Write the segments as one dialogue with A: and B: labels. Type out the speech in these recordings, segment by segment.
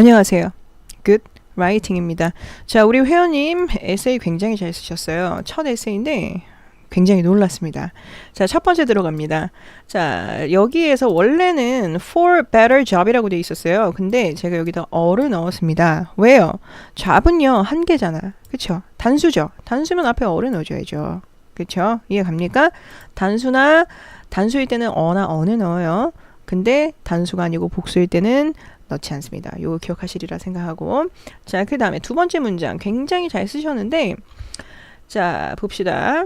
A: 안녕하세요. Good Writing입니다. 자, 우리 회원님 에세이 굉장히 잘 쓰셨어요. 첫 에세이인데 굉장히 놀랐습니다. 자, 첫 번째 들어갑니다. 자, 여기에서 원래는 for better job이라고 돼 있었어요. 근데 제가 여기다 어를 넣었습니다. 왜요? job은요, 한 개잖아. 그쵸? 단수죠? 단수면 앞에 어를 넣어줘야죠. 그쵸? 이해 갑니까? 단수나, 단수일 때는 어나 어는 넣어요. 근데 단수가 아니고 복수일 때는 넣지 않습니다. 요거 기억하시리라 생각하고 자, 그 다음에 두 번째 문장 굉장히 잘 쓰셨는데 자, 봅시다.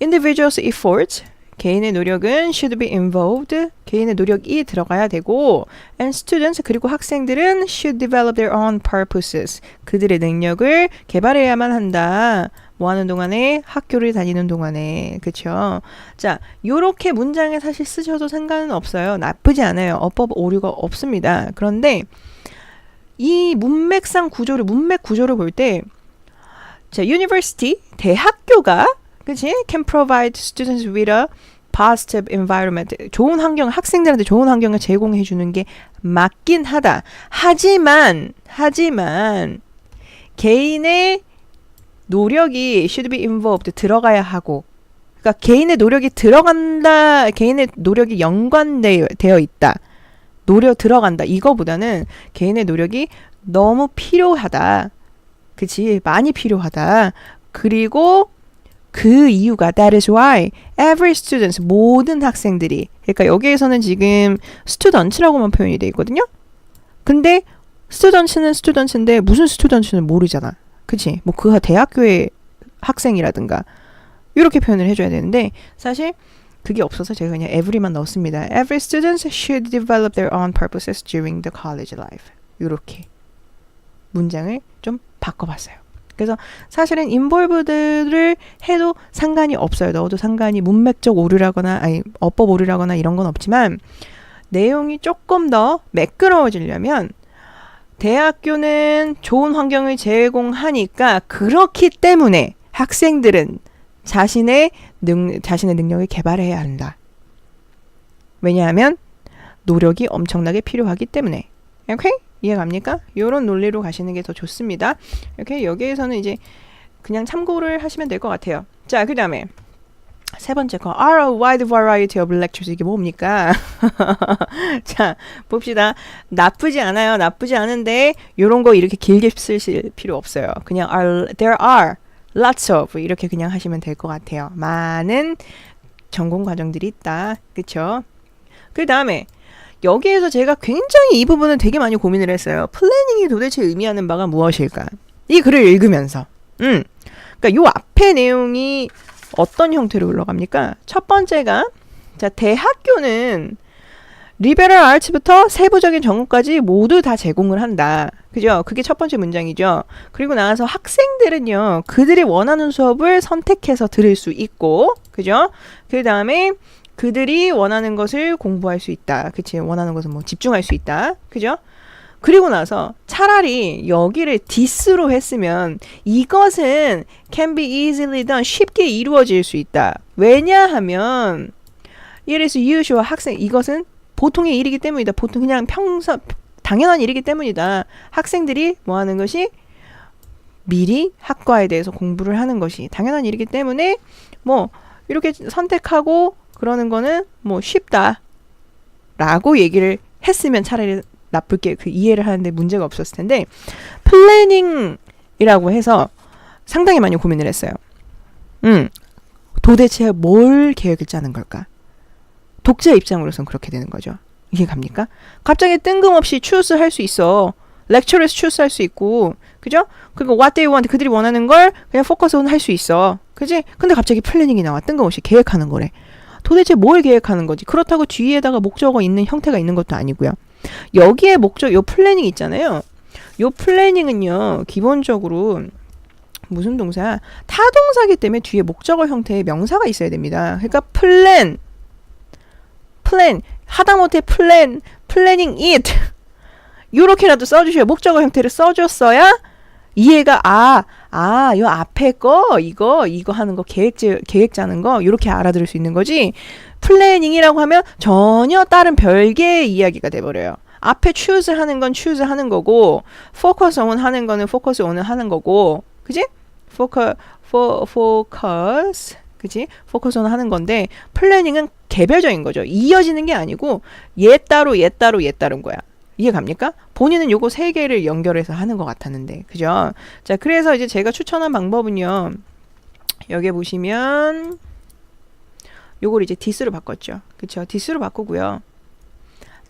A: Individuals' efforts 개인의 노력은 should be involved. 개인의 노력이 들어가야 되고 and students 그리고 학생들은 should develop their own purposes. 그들의 능력을 개발해야만 한다. 뭐 하는 동안에? 학교를 다니는 동안에. 그쵸? 자 요렇게 문장에 사실 쓰셔도 상관은 없어요. 나쁘지 않아요. 어법 오류가 없습니다. 그런데 이 문맥상 구조를 문맥 구조를 볼 때 자 university 대학교가 그치? can provide students with a positive environment. 좋은 환경 학생들한테 좋은 환경을 제공해 주는 게 맞긴 하다. 하지만 하지만 개인의 노력이 should be involved 들어가야 하고. 그러니까 개인의 노력이 들어간다 개인의 노력이 연관되어 있다. 노력 들어간다. 이거보다는 개인의 노력이 너무 필요하다. 그치? 많이 필요하다. 그리고 그 이유가 that is why every student 모든 학생들이 그러니까 여기에서는 지금 student라고만 표현이 돼 있거든요. 근데 student는 student인데 무슨 student는 모르잖아 그치? 뭐 그가 대학교의 학생이라든가 이렇게 표현을 해줘야 되는데 사실 그게 없어서 제가 그냥 every만 넣었습니다. Every student should develop their own purposes during the college life. 이렇게 문장을 좀 바꿔봤어요. 그래서 사실은 involved를 해도 상관이 없어요. 넣어도 상관이 문맥적 오류라거나 아니 어법 오류라거나 이런 건 없지만 내용이 조금 더 매끄러워지려면 대학교는 좋은 환경을 제공하니까 그렇기 때문에 학생들은 자신의 능, 자신의 능력을 개발해야 한다. 왜냐하면 노력이 엄청나게 필요하기 때문에. 오케이? 이해갑니까? 이런 논리로 가시는 게 더 좋습니다. 이렇게 여기에서는 이제 그냥 참고를 하시면 될 것 같아요. 자, 그 다음에 세 번째 거 are a wide variety of lectures 이게 뭡니까? 자 봅시다. 나쁘지 않아요. 나쁘지 않은데 요런 거 이렇게 길게 쓰실 필요 없어요. 그냥 are there are lots of 이렇게 그냥 하시면 될 것 같아요. 많은 전공 과정들이 있다. 그쵸? 그 다음에 여기에서 제가 굉장히 이 부분은 되게 많이 고민을 했어요. 플래닝이 도대체 의미하는 바가 무엇일까? 이 글을 읽으면서. 음. 그러니까 요 앞에 내용이 어떤 형태로 흘러갑니까? 첫 번째가 자 대학교는 리베럴 아츠부터 세부적인 전공까지 모두 다 제공을 한다. 그죠? 그게 첫 번째 문장이죠. 그리고 나와서 학생들은요, 그들이 원하는 수업을 선택해서 들을 수 있고, 그죠? 그 다음에 그들이 원하는 것을 공부할 수 있다. 그치? 원하는 것은 뭐 집중할 수 있다. 그죠? 그리고 나서 차라리 여기를 디스로 했으면 이것은 can be easily done 쉽게 이루어질 수 있다. 왜냐하면 it is usual 학생 이것은 보통의 일이기 때문이다. 보통 그냥 평소 당연한 일이기 때문이다. 학생들이 뭐 하는 것이 미리 학과에 대해서 공부를 하는 것이 당연한 일이기 때문에 뭐 이렇게 선택하고 그러는 거는 뭐 쉽다. 라고 얘기를 했으면 차라리 나쁠게 그 이해를 하는데 문제가 없었을 텐데 플래닝이라고 해서 상당히 많이 고민을 했어요. 음, 도대체 뭘 계획을 짜는 걸까? 독자 입장으로선 그렇게 되는 거죠. 이게 갑니까? 갑자기 뜬금없이 추스 할 수 있어. 렉처에서 추스 할 수 있고, 그죠? 그리고 what they want 그들이 원하는 걸 그냥 포커스 온 할 수 있어. 그지? 근데 갑자기 플래닝이 나와. 뜬금없이 계획하는 거래. 도대체 뭘 계획하는 거지? 그렇다고 뒤에다가 목적어 있는 형태가 있는 것도 아니고요. 여기에 목적, 요 플래닝 있잖아요. 요 플래닝은요, 기본적으로 무슨 동사? 타동사기 때문에 뒤에 목적어 형태의 명사가 있어야 됩니다. 그러니까 플랜, 플랜, 하다못해 플랜, 플래닝 it 요렇게라도 써주셔야 목적어 형태를 써줬어야 이해가 아, 아, 요 앞에 거 이거 이거 하는 거 계획 계획 짜는 거 이렇게 알아들을 수 있는 거지. 플래닝이라고 하면 전혀 다른 별개의 이야기가 돼 버려요. 앞에 choose 하는 건 choose 하는 거고 focus on 하는 거는 focus on은 하는 거고 그지? focus focus 그지? focus on 하는 건데 플래닝은 개별적인 거죠. 이어지는 게 아니고 얘 따로 얘 따로 얘 따른 거야. 이해 갑니까? 본인은 요거 세 개를 연결해서 하는 것 같았는데 그죠? 자 그래서 이제 제가 추천한 방법은요. 여기 보시면 요걸 이제 this로 바꿨죠. 그쵸? this로 바꾸고요.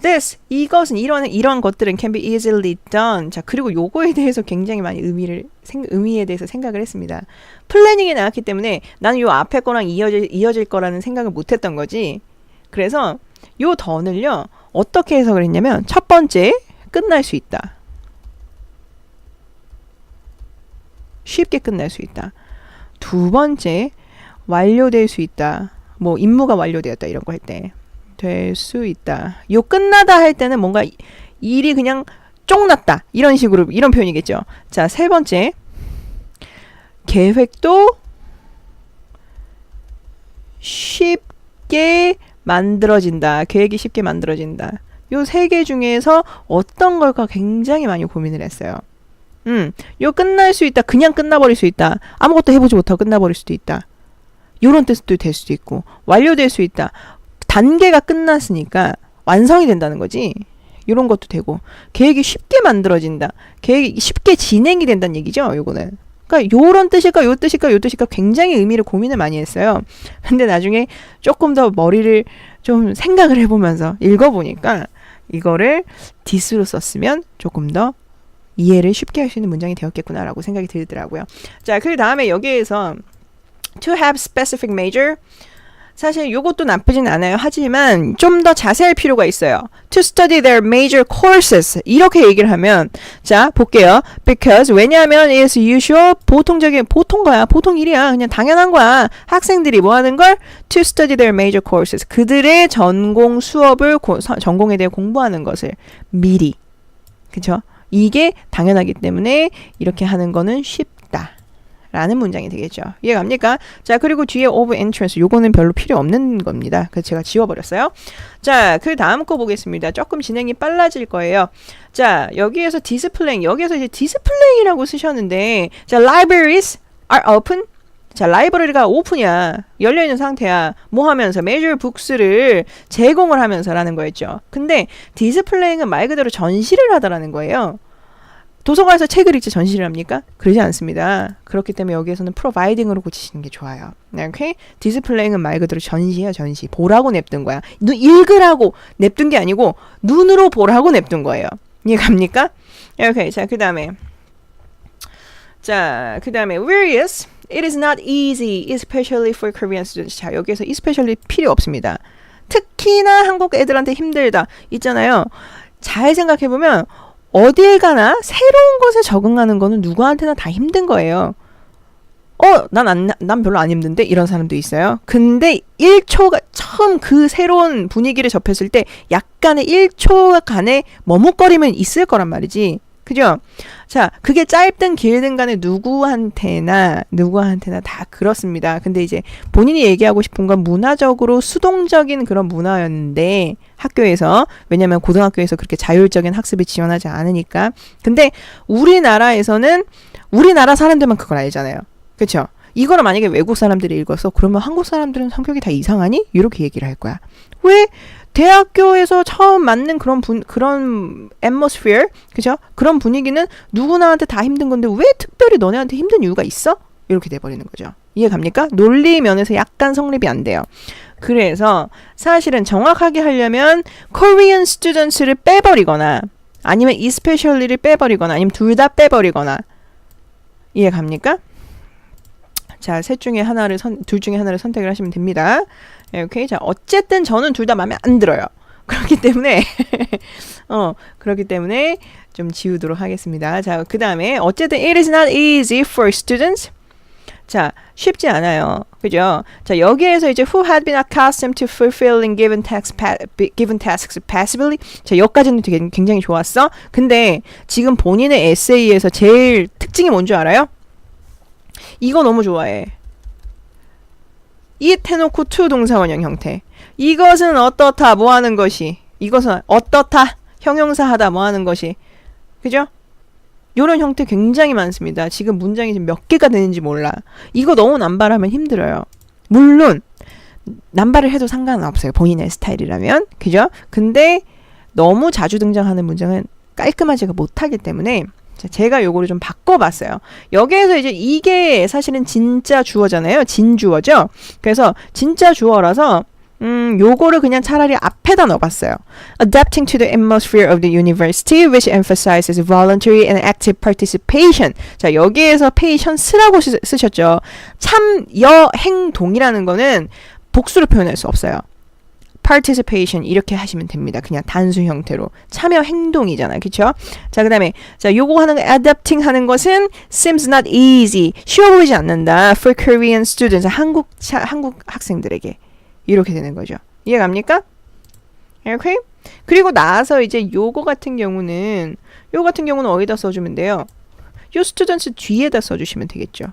A: this 이것은 이런 이런 것들은 can be easily done. 자 그리고 요거에 대해서 굉장히 많이 의미를 생, 의미에 대해서 생각을 했습니다. 플래닝이 나왔기 때문에 나는 요 앞에 거랑 이어질 이어질 거라는 생각을 못했던 거지. 그래서 요 던을요 어떻게 해석을 했냐면 첫 번째 끝날 수 있다. 쉽게 끝날 수 있다. 두 번째 완료될 수 있다. 뭐 임무가 완료되었다 이런 거 할 때 될 수 있다. 요 끝나다 할 때는 뭔가 이- 일이 그냥 쪽났다 이런 식으로 이런 표현이겠죠. 자 세 번째 계획도 쉽게 만들어진다. 계획이 쉽게 만들어진다. 요 세 개 중에서 어떤 걸까 굉장히 많이 고민을 했어요. 음, 요 끝날 수 있다. 그냥 끝나버릴 수 있다. 아무것도 해보지 못하고 끝나버릴 수도 있다. 요런 뜻도 될 수도 있고 완료될 수 있다. 단계가 끝났으니까 완성이 된다는 거지. 요런 것도 되고 계획이 쉽게 만들어진다. 계획이 쉽게 진행이 된다는 얘기죠. 요거는. 그러니까 요런 뜻일까 요 뜻일까 요 뜻일까 굉장히 의미를 고민을 많이 했어요. 근데 나중에 조금 더 머리를 좀 생각을 해보면서 읽어보니까 이거를 디스로 썼으면 조금 더 이해를 쉽게 할 수 있는 문장이 되었겠구나라고 생각이 들더라고요. 자, 그 다음에 여기에서 to have specific major 사실 이것도 나쁘진 않아요. 하지만 좀 더 자세할 필요가 있어요. To study their major courses 이렇게 얘기를 하면 자 볼게요. Because 왜냐하면 is usual 보통적인 보통 거야. 보통 일이야. 그냥 당연한 거야. 학생들이 뭐 하는 걸 to study their major courses 그들의 전공 수업을 고, 서- 전공에 대해 공부하는 것을 미리 그쵸? 이게 당연하기 때문에 이렇게 하는 거는 쉽다. 라는 문장이 되겠죠. 이해 갑니까? 자, 그리고 뒤에 of entrance 요거는 별로 필요 없는 겁니다. 그래서 제가 지워버렸어요. 자, 그 다음 거 보겠습니다. 조금 진행이 빨라질 거예요. 자, 여기에서 디스플레이, 여기에서 이제 디스플레이라고 쓰셨는데, 자, libraries are open. 자, 라이브러리가 오픈이야. 열려있는 상태야. 뭐 하면서? major books를 제공을 하면서라는 거였죠. 근데 디스플레이는 말 그대로 전시를 하다라는 거예요. 도서관에서 책을 읽지 전시를 합니까? 그러지 않습니다. 그렇기 때문에 여기에서는 providing으로 고치시는 게 좋아요. 네, 오케이? 디스플레이는 말 그대로 전시야 전시. 보라고 냅둔 거야. 눈 읽으라고 냅둔 게 아니고 눈으로 보라고 냅둔 거예요. 이해 갑니까? 네, 오케이. 자, 그다음에 자, 그다음에 various It is not easy, especially for Korean students. 자, 여기에서 especially 필요 없습니다. 특히나 한국 애들한테 힘들다. 있잖아요. 잘 생각해 보면 어딜 가나 새로운 것에 적응하는 거는 누구한테나 다 힘든 거예요. 어, 난 안, 난 별로 안 힘든데? 이런 사람도 있어요. 근데 1초가, 처음 그 새로운 분위기를 접했을 때 약간의 1초간의 머뭇거림은 있을 거란 말이지. 그죠? 자, 그게 짧든 길든 간에 누구한테나, 누구한테나 다 그렇습니다. 근데 이제 본인이 얘기하고 싶은 건 문화적으로 수동적인 그런 문화였는데, 학교에서, 왜냐면 고등학교에서 그렇게 자율적인 학습을 지원하지 않으니까. 근데 우리나라에서는 우리나라 사람들만 그걸 알잖아요. 그쵸? 이거를 만약에 외국 사람들이 읽어서 그러면 한국 사람들은 성격이 다 이상하니? 이렇게 얘기를 할 거야. 왜? 대학교에서 처음 맞는 그런 분, 그런 atmosphere, 그죠? 그런 분위기는 누구나한테 다 힘든 건데 왜 특별히 너네한테 힘든 이유가 있어? 이렇게 돼버리는 거죠. 이해 갑니까? 논리 면에서 약간 성립이 안 돼요. 그래서 사실은 정확하게 하려면 Korean students를 빼버리거나 아니면 especially를 빼버리거나 아니면 둘 다 빼버리거나 이해 갑니까? 자, 셋 중에 하나를 선, 둘 중에 하나를 선택을 하시면 됩니다. 네, 오케이. 자, 어쨌든 저는 둘 다 마음에 안 들어요. 그렇기 때문에, 어, 그렇기 때문에 좀 지우도록 하겠습니다. 자, 그 다음에, 어쨌든, it is not easy for students. 자, 쉽지 않아요. 그죠? 자, 여기에서 이제 who had been accustomed to fulfilling given tasks, given tasks passively. 자, 여기까지는 되게 굉장히 좋았어. 근데 지금 본인의 에세이에서 제일 특징이 뭔 줄 알아요? 이거 너무 좋아해. It 해놓고 to 동사원형 형태. 이것은 어떻다, 뭐 하는 것이. 이것은 어떻다, 형용사 하다 뭐 하는 것이. 그죠? 요런 형태 굉장히 많습니다. 지금 문장이 지금 몇 개가 되는지 몰라. 이거 너무 남발하면 힘들어요. 물론 남발을 해도 상관은 없어요. 본인의 스타일이라면. 그죠? 근데 너무 자주 등장하는 문장은 깔끔하지가 못하기 때문에 자, 제가 요거를 좀 바꿔봤어요. 여기에서 이제 이게 사실은 진짜 주어잖아요. 진 주어죠. 그래서 진짜 주어라서 음, 요거를 그냥 차라리 앞에다 넣어봤어요. Adapting to the atmosphere of the university, which emphasizes voluntary and active participation. 자, 여기에서 patience라고 쓰, 쓰셨죠. 참여 행동이라는 거는 복수로 표현할 수 없어요. Participation 이렇게 하시면 됩니다. 그냥 단수 형태로 참여 행동이잖아요. 그렇죠? 자, 그다음에 자, 요거 하는 거 adapting 하는 것은 seems not easy. 쉬워 보이지 않는다. for Korean students. 한국 차, 한국 학생들에게 이렇게 되는 거죠. 이해 갑니까? 이렇게 그리고 나서 이제 요거 같은 경우는 요 같은 경우는 어디다 써주면 돼요? 요 students 뒤에다 써주시면 되겠죠.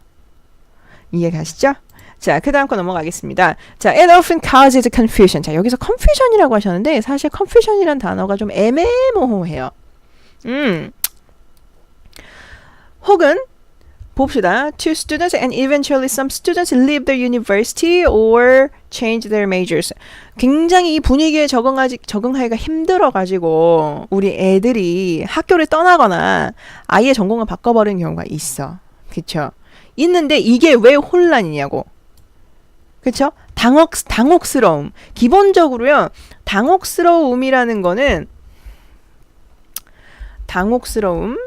A: 이해 가시죠? 자, 그 다음 거 넘어가겠습니다. 자, it often causes confusion. 자, 여기서 confusion이라고 하셨는데, 사실 confusion이란 단어가 좀 애매모호해요. 음. 혹은, 봅시다. Two students and eventually some students leave their university or change their majors. 굉장히 이 분위기에 적응하지, 적응하기가 힘들어 가지고, 우리 애들이 학교를 떠나거나 아예 전공을 바꿔 버리는 경우가 있어. 그쵸? 있는데 이게 왜 혼란이냐고. 그쵸? 당혹, 당혹스러움. 기본적으로요, 당혹스러움이라는 거는, 당혹스러움.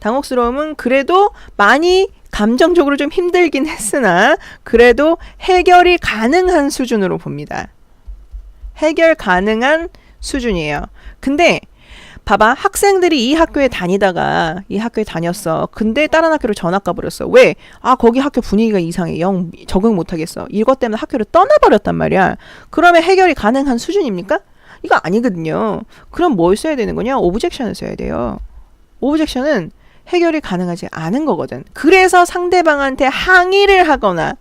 A: 당혹스러움은 그래도 많이 감정적으로 좀 힘들긴 했으나, 그래도 해결이 가능한 수준으로 봅니다. 해결 가능한 수준이에요. 근데, 봐봐 학생들이 이 학교에 다니다가 이 학교에 다녔어. 근데 다른 학교로 전학 가버렸어. 왜? 아 거기 학교 분위기가 이상해. 영 적응 못하겠어. 이것 때문에 학교를 떠나버렸단 말이야. 그러면 해결이 가능한 수준입니까? 이거 아니거든요. 그럼 뭘 써야 되는 거냐? 오브젝션을 써야 돼요. 오브젝션은 해결이 가능하지 않은 거거든. 그래서 상대방한테 항의를 하거나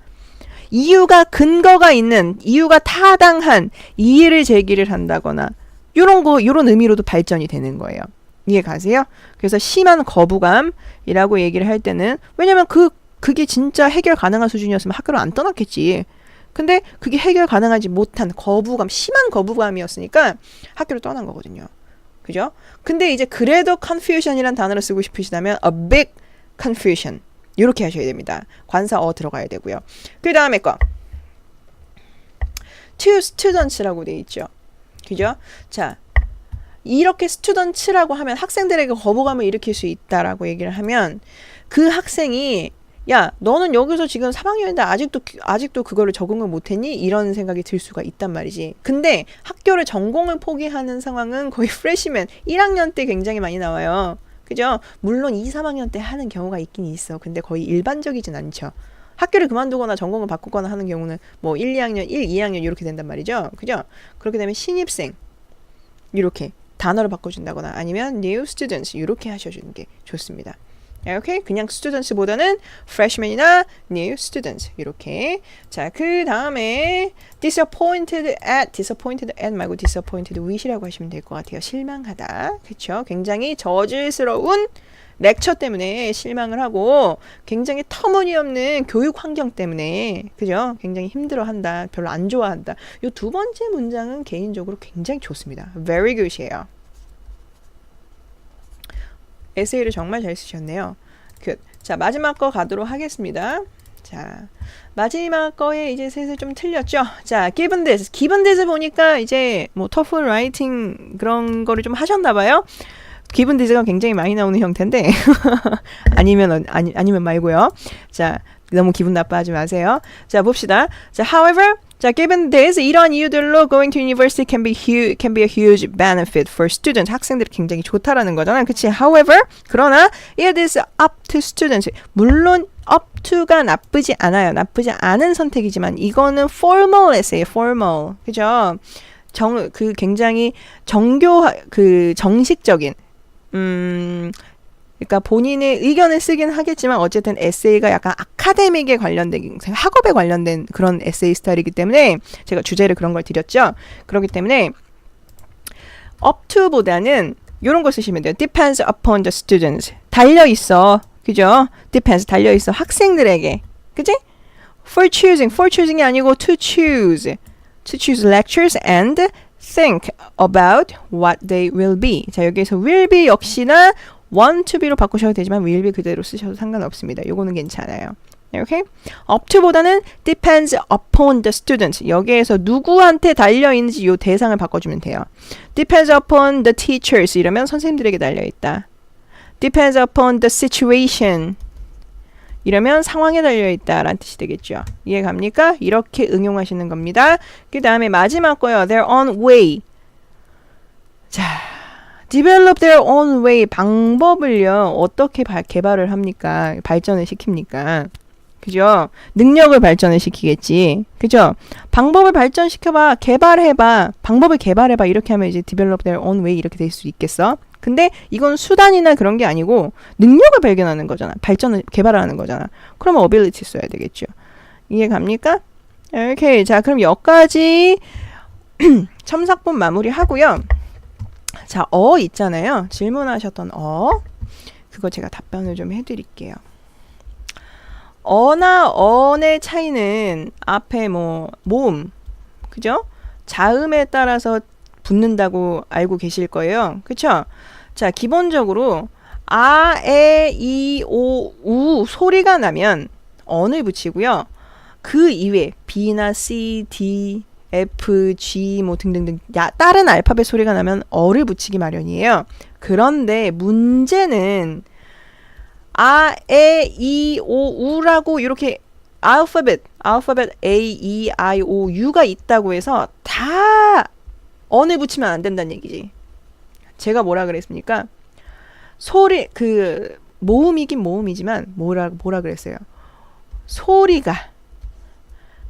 A: 이유가 근거가 있는 이유가 타당한 이의를 제기를 한다거나 요런 거, 요런 의미로도 발전이 되는 거예요. 이해 가세요? 그래서 심한 거부감이라고 얘기를 할 때는, 왜냐면 그, 그게 진짜 해결 가능한 수준이었으면 학교를 안 떠났겠지. 근데 그게 해결 가능하지 못한 거부감, 심한 거부감이었으니까 학교를 떠난 거거든요. 그죠? 근데 이제 그래도 confusion이란 단어를 쓰고 싶으시다면 a big confusion. 이렇게 하셔야 됩니다. 관사 어 들어가야 되고요. 그 다음에 거. two students라고 돼 있죠. 그죠? 자, 이렇게 스튜던츠라고 하면 학생들에게 거부감을 일으킬 수 있다라고 얘기를 하면 그 학생이 야, 너는 여기서 지금 3학년인데 아직도 아직도 그거를 적응을 못 했니? 이런 생각이 들 수가 있단 말이지. 근데 학교를 전공을 포기하는 상황은 거의 프레시맨 1학년 때 굉장히 많이 나와요. 그죠? 물론 2, 3학년 때 하는 경우가 있긴 있어. 근데 거의 일반적이진 않죠. 학교를 그만두거나 전공을 바꾸거나 하는 경우는 뭐 1, 2학년, 1, 2학년 이렇게 된단 말이죠. 그죠? 그렇게 되면 신입생 이렇게 단어를 바꿔준다거나 아니면 new students 이렇게 하셔주는 게 좋습니다. 이렇게 그냥 students보다는 freshman이나 new students 이렇게 자그 다음에 disappointed at disappointed at 말고 disappointed with이라고 하시면 될 것 같아요. 실망하다 그렇죠? 굉장히 저질스러운 렉처 때문에 실망을 하고 굉장히 터무니없는 교육 환경 때문에 그죠? 굉장히 힘들어한다. 별로 안 좋아한다. 이 두 번째 문장은 개인적으로 굉장히 좋습니다. Very good이에요. 에세이를 정말 잘 쓰셨네요. 굿. 자, 마지막 거 가도록 하겠습니다. 자, 마지막 거에 이제 슬슬 좀 틀렸죠? 자, given this. 보니까 이제 뭐 터플 라이팅 그런 거를 좀 하셨나 봐요. 기분 디즈가 굉장히 많이 나오는 형태인데 아니면 아니 아니면 말고요. 자, 너무 기분 나빠하지 마세요. 자, 봅시다. 자, however 자, given this 이런 이유들로 going to university can be huge can be a huge benefit for students. 학생들이 굉장히 좋다라는 거잖아. 그치 However, 그러나 it is up to students. 물론 up to가 나쁘지 않아요. 나쁘지 않은 선택이지만 이거는 formal essay, formal. 그죠? 정 그 굉장히 정교 그 정식적인 음, 그러니까 본인의 의견을 쓰긴 하겠지만 어쨌든 에세이가 약간 아카데믹에 관련된 학업에 관련된 그런 에세이 스타일이기 때문에 제가 주제를 그런 걸 드렸죠. 그렇기 때문에 up to보다는 이런 거 쓰시면 돼요. depends upon the students. 달려 있어. 그죠? depends 달려 있어. 학생들에게. 그지? for choosing. for choosing이 아니고 to choose. to choose lectures and think about what they will be. 자, 여기에서 will be 역시나 want to be로 바꾸셔도 되지만 will be 그대로 쓰셔도 상관없습니다. 요거는 괜찮아요. 이렇게 up to보다는 depends upon the student. 여기에서 누구한테 달려 있는지 요 대상을 바꿔주면 돼요. depends upon the teachers 이러면 선생님들에게 달려 있다. depends upon the situation 이러면 상황에 달려 있다라는 뜻이 되겠죠. 이해 갑니까? 이렇게 응용하시는 겁니다. 그 다음에 마지막 거요. Their own way. 자, develop their own way 방법을요. 어떻게 바- 개발을 합니까? 발전을 시킵니까? 그죠? 능력을 발전을 시키겠지. 그죠? 방법을 발전시켜봐. 개발해봐. 방법을 개발해봐. 이렇게 하면 이제 their own way 이렇게 될 수 있겠어? 근데 이건 수단이나 그런 게 아니고 능력을 발견하는 거잖아. 발전을 개발하는 거잖아. 그러면 ability 써야 되겠죠. 이해 갑니까? 오케이. 자, 그럼 여기까지 첨삭본 마무리 하고요. 자, 어 있잖아요. 질문하셨던 어. 그거 제가 답변을 좀 해드릴게요. 어나 언의 차이는 앞에 뭐 모음, 그죠? 자음에 따라서 붙는다고 알고 계실 거예요. 그쵸? 자, 기본적으로 아, 에, 이, 오, 우 소리가 나면 언을 붙이고요. 그 이외 B나 C, D, F, G 뭐 등등등 야, 다른 알파벳 소리가 나면 어를 붙이기 마련이에요. 그런데 문제는 아, 에, 이, 오, 우라고 이렇게 알파벳, 알파벳 A, E, I, O, U가 있다고 해서 다 언을 붙이면 안 된다는 얘기지. 제가 뭐라 그랬습니까? 소리 그 모음이긴 모음이지만 뭐라 뭐라 그랬어요? 소리가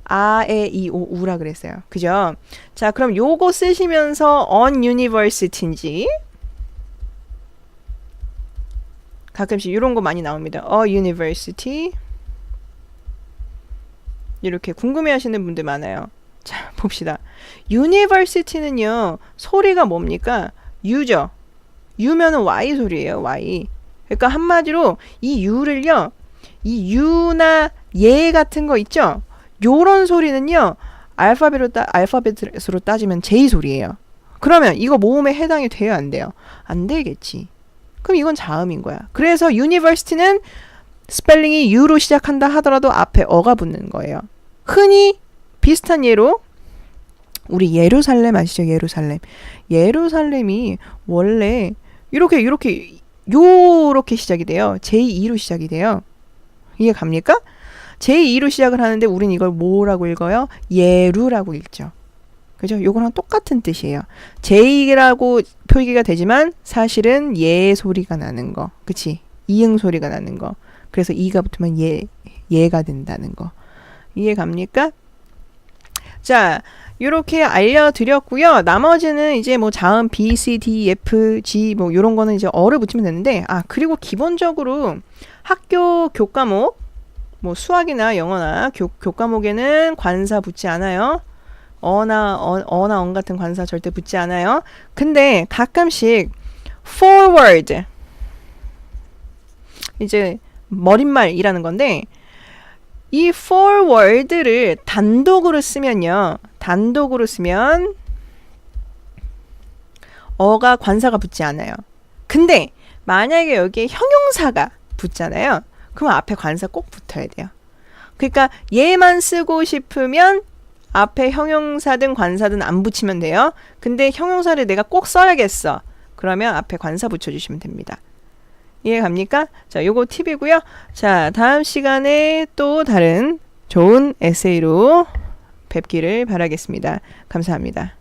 A: 아, 에, 이, 오, 우라 그랬어요. 그죠? 자, 그럼 요거 쓰시면서 on university인지 가끔씩 이런 거 많이 나옵니다. 어, university 이렇게 궁금해하시는 분들 많아요. 자, 봅시다. university는요 소리가 뭡니까? U죠. U면은 Y 소리예요. Y. 그러니까 한마디로 이 U를요, 이 U나 예 같은 거 있죠. 요런 소리는요 알파벳으로 따 알파벳으로 따지면 J 소리예요. 그러면 이거 모음에 해당이 돼요, 안 돼요? 안 되겠지. 그럼 이건 자음인 거야. 그래서 university는 스펠링이 U로 시작한다 하더라도 앞에 어가 붙는 거예요. 흔히 비슷한 예로 우리 예루살렘 아시죠? 예루살렘. 예루살렘이 원래 이렇게 이렇게 요렇게 시작이 돼요. 제2로 시작이 돼요. 이해 갑니까? 제2로 시작을 하는데 우린 이걸 뭐라고 읽어요? 예루라고 읽죠. 그죠? 요거랑 똑같은 뜻이에요. 제2라고 표기가 되지만 사실은 예 소리가 나는 거. 그치? 이응 소리가 나는 거. 그래서 이가 붙으면 예, 예가 된다는 거. 이해 갑니까? 자, 이렇게 알려드렸고요. 나머지는 이제 뭐 자음 B, C, D, F, G 뭐 이런 거는 이제 어를 붙이면 되는데 아 그리고 기본적으로 학교 교과목 뭐 수학이나 영어나 교, 교과목에는 관사 붙지 않아요. 어나 어, 어나 언 같은 관사 절대 붙지 않아요. 근데 가끔씩 forward 이제 머릿말이라는 건데 이 forward를 단독으로 쓰면요. 단독으로 쓰면 어가 관사가 붙지 않아요. 근데 만약에 여기에 형용사가 붙잖아요. 그럼 앞에 관사 꼭 붙어야 돼요. 그러니까 얘만 쓰고 싶으면 앞에 형용사든 관사든 안 붙이면 돼요. 근데 형용사를 내가 꼭 써야겠어. 그러면 앞에 관사 붙여주시면 됩니다. 이해 갑니까? 자, 요거 팁이고요. 자, 다음 시간에 또 다른 좋은 에세이로 뵙기를 바라겠습니다. 감사합니다.